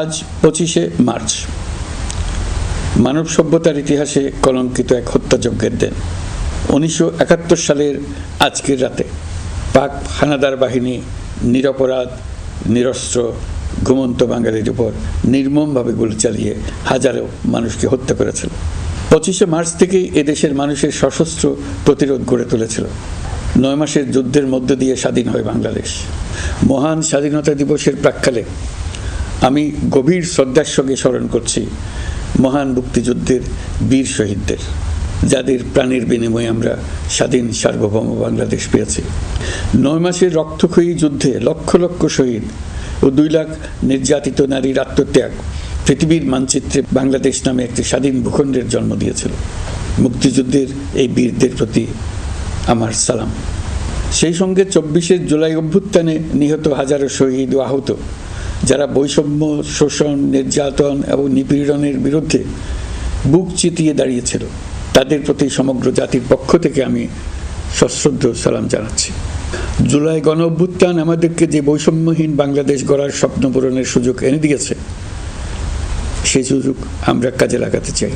আজ পঁচিশে মার্চ। মানব সভ্যতার ইতিহাসে কলঙ্কিত এক হত্যাযজ্ঞের দিন। উনিশশো একাত্তর সালের আজকের রাতে পাক হানাদার বাহিনী নিরপরাধ, নিরস্ত্র, ঘুমন্ত বাঙালির উপর নির্মমভাবে গুলি চালিয়ে হাজারো মানুষকে হত্যা করেছিল। পঁচিশে মার্চ থেকেই এদেশের মানুষের সশস্ত্র প্রতিরোধ গড়ে তুলেছিল। নয় মাসের যুদ্ধের মধ্য দিয়ে স্বাধীন হয় বাংলাদেশ। মহান স্বাধীনতা দিবসের প্রাক্কালে আমি গভীর শ্রদ্ধার সঙ্গে স্মরণ করছি মহান মুক্তিযুদ্ধের বীর শহীদদের, যাদের প্রাণের বিনিময়ে আমরা স্বাধীন সার্বভৌম বাংলাদেশ পেয়েছি। নয় মাসের রক্তক্ষয়ী যুদ্ধে লক্ষ লক্ষ শহীদ ও দুই লাখ নির্যাতিত নারীর আত্মত্যাগ পৃথিবীর মানচিত্রে বাংলাদেশ নামে একটি স্বাধীন ভূখণ্ডের জন্ম দিয়েছিল। মুক্তিযুদ্ধের এই বীরদের প্রতি আমার সালাম। সেই সঙ্গে চব্বিশে জুলাই অভ্যুত্থানে নিহত হাজারো শহীদ ও আহত যারা বৈষম্য, শোষণ, নির্যাতন এবং নিপীড়নের বিরুদ্ধে বুক চিতিয়ে দাঁড়িয়েছিল, তাদের প্রতি সমগ্র জাতির পক্ষ থেকে আমি সশ্রদ্ধ সালাম জানাচ্ছি। জুলাই গণ অভ্যুত্থান আমাদেরকে যে বৈষম্যহীন বাংলাদেশ গড়ার স্বপ্ন পূরণের সুযোগ এনে দিয়েছে, সেই সুযোগ আমরা কাজে লাগাতে চাই।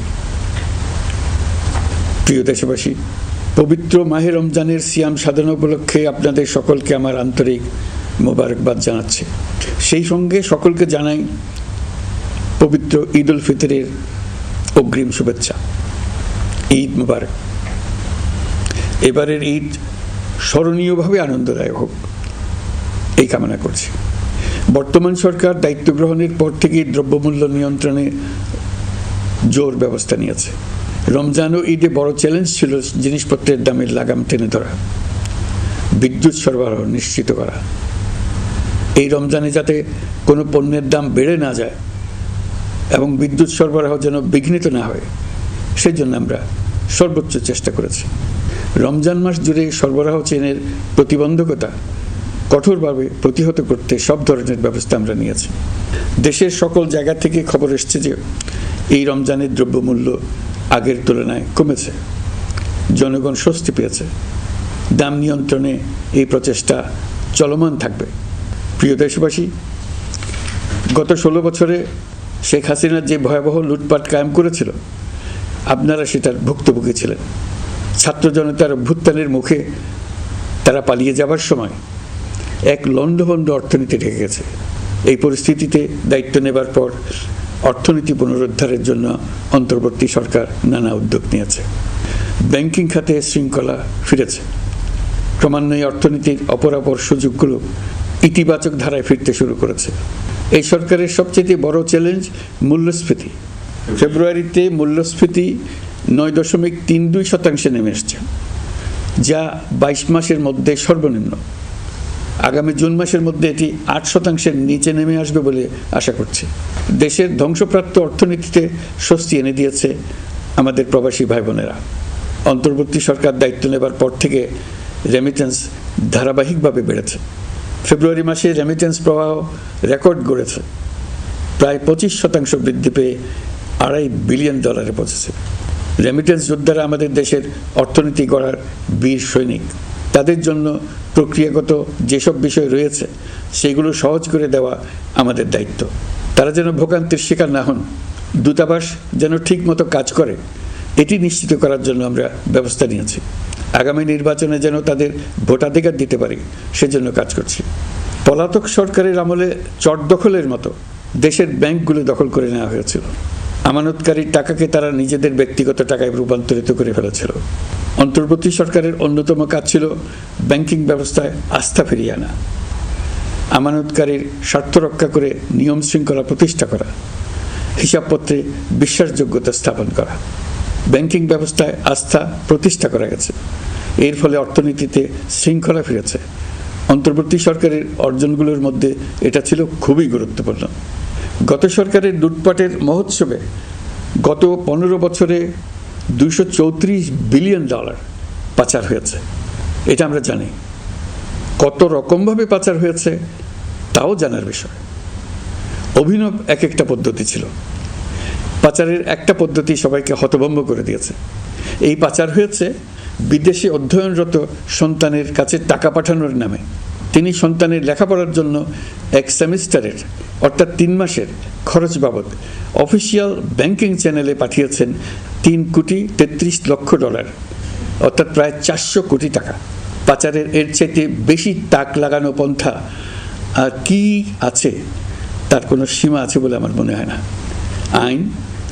প্রিয় দেশবাসী, পবিত্র মাহে রমজানের সিয়াম সাধনা উপলক্ষে আপনাদের সকলকে আমার আন্তরিক মোবারকবাদ জানাচ্ছি। সেই সঙ্গে সকলকে জানাই পবিত্র ঈদ উল ফিতরের অগ্রিম শুভেচ্ছা। ঈদ মুবারক। এবারের ঈদ স্মরণীয়ভাবে আনন্দদায়ক হোক, এই কামনা করছি। বর্তমান সরকার দায়িত্ব গ্রহণের পর থেকেই দ্রব্যমূল্য নিয়ন্ত্রণে জোর ব্যবস্থা নিয়েছে। রমজান ও ঈদে বড় চ্যালেঞ্জ ছিল জিনিসপত্রের দামের লাগাম টেনে ধরা, বিদ্যুৎ সরবরাহ নিশ্চিত করা। এই রমজানে যাতে কোনো পণ্যের দাম বেড়ে না যায় এবং বিদ্যুৎ সরবরাহ যেন বিঘ্নিত না হয় সেই জন্য আমরা সর্বোচ্চ চেষ্টা করেছি। রমজান মাস জুড়ে সরবরাহ চেনের প্রতিবন্ধকতা কঠোরভাবে প্রতিহত করতে সব ধরনের ব্যবস্থা আমরা নিয়েছি। দেশের সকল জায়গা থেকে খবর এসছে যে, এই রমজানের দ্রব্যমূল্য আগের তুলনায় কমেছে। জনগণ স্বস্তি পেয়েছে। দাম নিয়ন্ত্রণে এই প্রচেষ্টা চলমান থাকবে। প্রিয় দেশবাসী, গত ষোলো বছরে শেখ হাসিনা যে ভয়াবহ লুটপাট কায়েম করেছিল, আপনারা সেটার ভুক্তভোগী ছিলেন। ছাত্র জনতার অভ্যুত্থানের মুখে তারা পালিয়ে যাবার সময় এক লণ্ডভণ্ড অর্থনীতি ঢেকে গেছে। এই পরিস্থিতিতে দায়িত্ব নেবার পর অর্থনীতি পুনরুদ্ধারের জন্য অন্তর্বর্তী সরকার নানা উদ্যোগ নিয়েছে। ব্যাংকিং খাতে শৃঙ্খলা ফিরেছে। ক্রমান্বয়ে অর্থনীতির অপরাপর সুযোগগুলো ইতিবাচক ধারায় ফিরতে শুরু করেছে। এই সরকারের সবচেয়ে বড় চ্যালেঞ্জ মূল্যস্ফীতি। ফেব্রুয়ারিতে মূল্যস্ফীতি নয় দশমিক তিন দুই শতাংশে নেমে এসছে, যা বাইশ মাসের মধ্যে সর্বনিম্ন। আগামী জুন মাসের মধ্যে এটি আট শতাংশের নিচে নেমে আসবে বলে আশা করছি। দেশের ধ্বংসপ্রাপ্ত অর্থনীতিতে স্বস্তি এনে দিয়েছে আমাদের প্রবাসী ভাই বোনেরা অন্তর্বর্তী সরকার দায়িত্ব নেবার পর থেকে রেমিটেন্স ধারাবাহিকভাবে বেড়েছে। ফেব্রুয়ারি মাসে রেমিটেন্স প্রবাহ রেকর্ড গড়েছে। প্রায় পঁচিশ শতাংশ বৃদ্ধি পেয়ে আড়াই বিলিয়ন ডলারে পৌঁছেছে। রেমিটেন্স যোদ্ধারা আমাদের দেশের অর্থনীতি গড়ার বীর সৈনিক। তাদের জন্য প্রক্রিয়াগত যেসব বিষয় রয়েছে, সেগুলো সহজ করে দেওয়া আমাদের দায়িত্ব। তারা যেন ভোগান্তির শিকার না হন, দূতাবাস যেন ঠিক মতো কাজ করে, এটি নিশ্চিত করার জন্য আমরা ব্যবস্থা নিয়েছি। আগামী নির্বাচনে যেন তাদের ভোটাধিকার দিতে পারি, সেজন্য কাজ করছি। পলাতক সরকারের আমলে চট দখলের মতো দেশের ব্যাংকগুলো দখল করে নেওয়া হয়েছিল। আমানতকারীর টাকাকে তারা নিজেদের ব্যক্তিগত টাকায় রূপান্তরিত করে ফেলেছিল। অন্তর্বর্তী সরকারের অন্যতম কাজ ছিল ব্যাংকিং ব্যবস্থায় আস্থা ফিরিয়ে আনা। আমানতকারীর স্বার্থ রক্ষা করে নিয়ম শৃঙ্খলা প্রতিষ্ঠা করা। হিসাবপত্রে বিশ্বাসযোগ্যতা স্থাপন করা। ব্যাংকিং ব্যবস্থায় আস্থা প্রতিষ্ঠা করা গেছে। এর ফলে অর্থনীতিতে শৃঙ্খলা ফিরেছে। অন্তর্বর্তী সরকারের অর্জনগুলোর মধ্যে এটা ছিল খুবই গুরুত্বপূর্ণ। গত সরকারের লুটপাটের মহোৎসবে গত পনেরো বছরে দুশো বিলিয়ন ডলার পাচার হয়েছে। এটা আমরা জানি। কত রকমভাবে পাচার হয়েছে, তাও জানার বিষয়। অভিনব এক একটা পদ্ধতি ছিল। পাচারের একটা পদ্ধতি সবাইকে হতভম্ব করে দিয়েছে। এই পাচার হয়েছে বিদেশে অধ্যয়নরত সন্তানের কাছে টাকা পাঠানোর নামে। তিনি সন্তানের লেখাপড়ার জন্য এক সেমিস্টারের, অর্থাৎ তিন মাসের খরচ বাবদ অফিসিয়াল ব্যাংকিং চ্যানেলে পাঠিয়েছেন তিন কোটি তেত্রিশ লক্ষ ডলার, অর্থাৎ প্রায় চারশো কোটি টাকা। পাচারের এর চাইতে বেশি তাক লাগানো পন্থা কি আছে? তার কোনো সীমা আছে বলে আমার মনে হয় না। আইন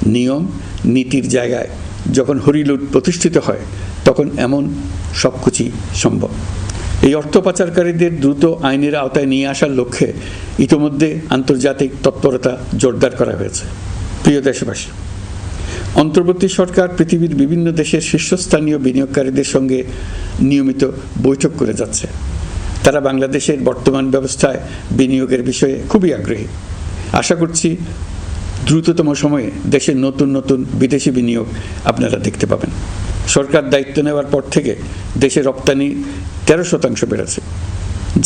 নিয়ম, নীতির জায়গায় যখন হরিলুট প্রতিষ্ঠিত হয়, তখন এমন সব কিছুই সম্ভব। এই অর্থ পাচারকারীদের দ্রুত আইনের আওতায় নিয়ে আসার লক্ষ্যে ইতোমধ্যে আন্তর্জাতিক তৎপরতা জোরদার করা হয়েছে। প্রিয় দেশবাসী, অন্তর্বর্তী সরকার পৃথিবীর বিভিন্ন দেশের শীর্ষস্থানীয় বিনিয়োগকারীদের সঙ্গে নিয়মিত বৈঠক করে যাচ্ছে। তারা বাংলাদেশের বর্তমান ব্যবস্থায় বিনিয়োগের বিষয়ে খুবই আগ্রহী। আশা করছি দ্রুততম সময়ে দেশের নতুন নতুন বিদেশি বিনিয়োগ আপনারা দেখতে পাবেন। সরকার দায়িত্ব নেওয়ার পর থেকে দেশে রপ্তানি তেরো শতাংশ বেড়েছে।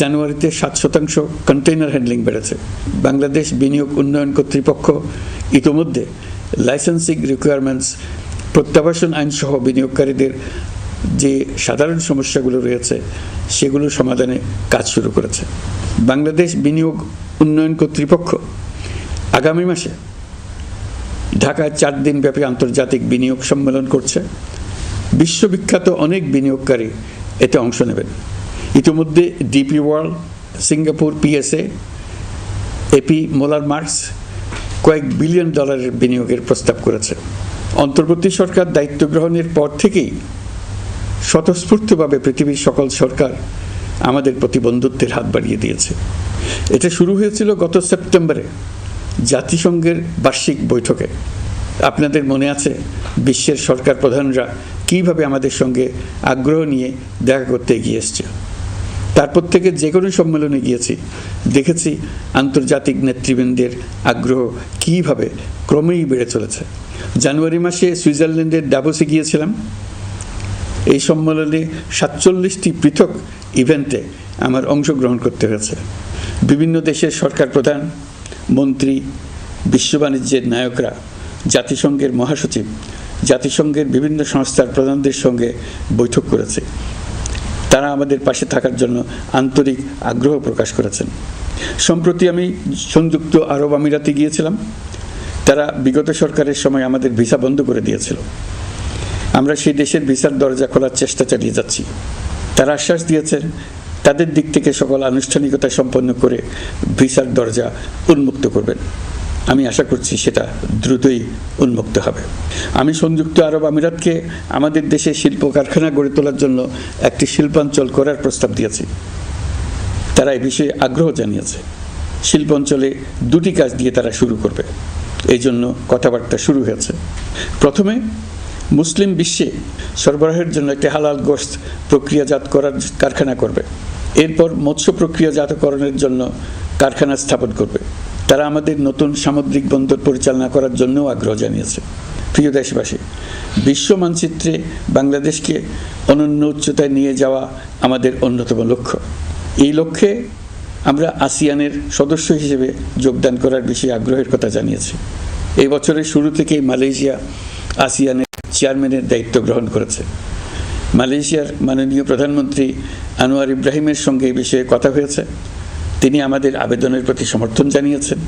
জানুয়ারিতে সাত শতাংশ কন্টেইনার হ্যান্ডলিং বেড়েছে। বাংলাদেশ বিনিয়োগ উন্নয়ন কর্তৃপক্ষ ইতোমধ্যে লাইসেন্সিং রিকোয়ারমেন্টস প্রত্যাবাসন আইনসহ বিনিয়োগকারীদের যে সাধারণ সমস্যাগুলো রয়েছে, সেগুলো সমাধানে কাজ শুরু করেছে। বাংলাদেশ বিনিয়োগ উন্নয়ন কর্তৃপক্ষ আগামী মাসে ঢাকায় চার দিনব্যাপী আন্তর্জাতিক বিনিয়োগ সম্মেলন করছে। বিশ্ববিখ্যাত অনেক বিনিয়োগকারী এতে অংশ নেবেন। ইতিমধ্যে DP world, Singapore, PSA, AP, Moller Maersk কয়েক বিলিয়ন ডলারের বিনিয়োগের প্রস্তাব করেছে। অন্তর্বর্তী সরকার দায়িত্ব গ্রহণের পর থেকেই স্বতঃস্ফূর্তভাবে পৃথিবীর সকল সরকার আমাদের প্রতি বন্ধুত্বের হাত বাড়িয়ে দিয়েছে। এটা শুরু হয়েছিল গত সেপ্টেম্বরে। জাতিসংঘের বার্ষিক বৈঠকে আপনাদের মনে আছে বিশ্বের সরকার প্রধানরা কীভাবে আমাদের সঙ্গে আগ্রহ নিয়ে দেখা করতে এগিয়ে এসছে? তারপর থেকে যে কোনো সম্মেলনে গিয়েছি, দেখেছি আন্তর্জাতিক নেতৃবৃন্দের আগ্রহ কীভাবে ক্রমেই বেড়ে চলেছে। জানুয়ারি মাসে সুইজারল্যান্ডের ডাভোসে গিয়েছিলাম। এই সম্মেলনে সাতচল্লিশটি পৃথক ইভেন্টে আমার অংশগ্রহণ করতে হয়েছে। বিভিন্ন দেশের সরকার প্রধান মন্ত্রী, বিশ্ব বাণিজ্যের নায়করা, জাতিসংঘের মহাসচিব, জাতিসংঘের বিভিন্ন সংস্থার প্রধানদের সঙ্গে বৈঠক করেছে। তারা আমাদের পাশে থাকার জন্য আন্তরিক আগ্রহ প্রকাশ করেছেন। সম্প্রতি আমি সংযুক্ত আরব আমিরাতে গিয়েছিলাম। তারা বিগত সরকারের সময় আমাদের ভিসা বন্ধ করে দিয়েছিল। আমরা সেই দেশের ভিসার দরজা খোলার চেষ্টা চালিয়ে যাচ্ছি। তারা আশ্বাস দিয়েছেন তাদের দিক থেকে সকল আনুষ্ঠানিকতা সম্পন্ন করে ভিসার দরজা উন্মুক্ত করবেন। আমি আশা করছি সেটা দ্রুতই উন্মুক্ত হবে। আমি সংযুক্ত আরব আমিরাতকে আমাদের দেশে শিল্প কারখানা গড়ে তোলার জন্য একটি শিল্পাঞ্চল করার প্রস্তাব দিয়েছি। তারা এই বিষয়ে আগ্রহ জানিয়েছে। শিল্পাঞ্চলে দুটি কাজ দিয়ে তারা শুরু করবে। এই জন্য কথাবার্তা শুরু হয়েছে। প্রথমে মুসলিম বিশ্বে সরবরাহের জন্য একটি হালাল গোশত প্রক্রিয়াজাত করার কারখানা করবে। এরপর মৎস্য প্রক্রিয়াজাতকরণের জন্য কারখানা স্থাপন করবে। তারা আমাদের নতুন সামুদ্রিক বন্দর পরিচালনা করার জন্যও আগ্রহ জানিয়েছে। প্রিয় দেশবাসী, বিশ্ব মানচিত্রে বাংলাদেশকে অনন্য উচ্চতায় নিয়ে যাওয়া আমাদের অন্যতম লক্ষ্য। এই লক্ষ্যে আমরা আসিয়ানের সদস্য হিসেবে যোগদান করার বিষয়ে আগ্রহের কথা জানিয়েছি। এই বছরের শুরু থেকেই মালয়েশিয়া আসিয়ানের চেয়ারম্যানের দায়িত্ব গ্রহণ করেছে। মালয়েশিয়ার মাননীয় প্রধানমন্ত্রী আনোয়ার ইব্রাহিমের সঙ্গে এই বিষয়ে কথা হয়েছে। তিনি আমাদের আবেদনের প্রতি সমর্থন জানিয়েছেন।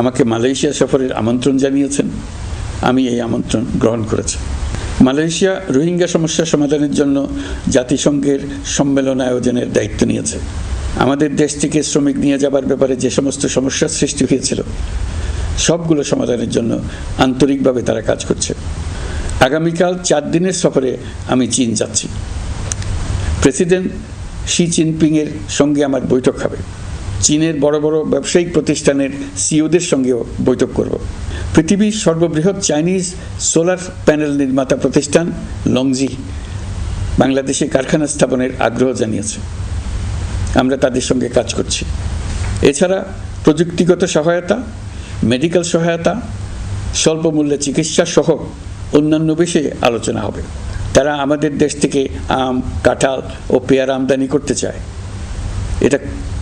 আমাকে মালয়েশিয়া সফরের আমন্ত্রণ জানিয়েছেন। আমি এই আমন্ত্রণ গ্রহণ করেছি। মালয়েশিয়া রোহিঙ্গা সমস্যা সমাধানের জন্য জাতিসংঘের সম্মেলন আয়োজনের দায়িত্ব নিয়েছে। আমাদের দেশ থেকে শ্রমিক নিয়ে যাবার ব্যাপারে যে সমস্ত সমস্যার সৃষ্টি হয়েছিল, সবগুলো সমাধানের জন্য আন্তরিকভাবে তারা কাজ করছে। আগামীকাল চার দিনের সফরে আমি চীন যাচ্ছি। প্রেসিডেন্ট শি জিনপিংয়ের সঙ্গে আমার বৈঠক হবে। চীনের বড় বড় ব্যবসায়িক প্রতিষ্ঠানের সিওদের সঙ্গেও বৈঠক করব। পৃথিবীর সর্ববৃহৎ চাইনিজ সোলার প্যানেল নির্মাতা প্রতিষ্ঠান লংজি বাংলাদেশে কারখানা স্থাপনের আগ্রহ জানিয়েছে। আমরা তাদের সঙ্গে কাজ করছি। এছাড়া প্রযুক্তিগত সহায়তা, মেডিকেল সহায়তা, স্বল্প মূল্যে চিকিৎসা সহ অন্যান্য বিষয়ে আলোচনা হবে। তারা আমাদের দেশ থেকে আম, কাঁঠাল ও পেয়ারা আমদানি করতে চায়। এটা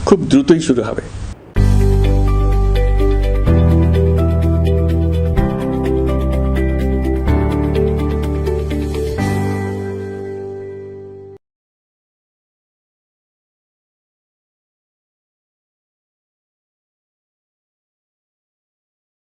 খুব দ্রুতই শুরু হবে।